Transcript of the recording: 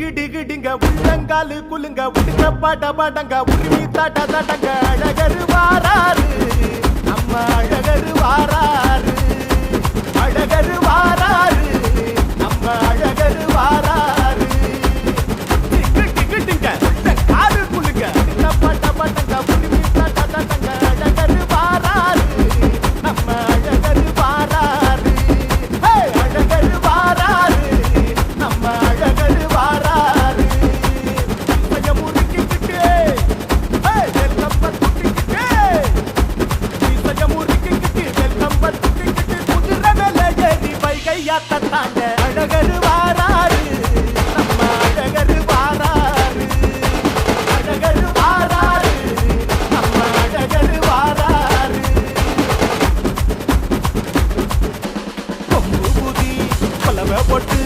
டிங்கு டிங்கு டிங்க உள்ளங்காலு குலுங்க உடுங்க பாட்ட பாட்டங்க உருவி தாட்ட தாட்டங்க அழகரு வாராரு நம்ம அழகரு வாராரு. அழகரு வாராரு நம்ம அழகரு வாராரு ஐயாத்த தாங்க அழகரு வாராரு. நம்ம அழகரு வாராரு. அழகரு வாராரு. நம்ம அழகரு வாராரு. கொம்பு புதி கொலவை போட்டு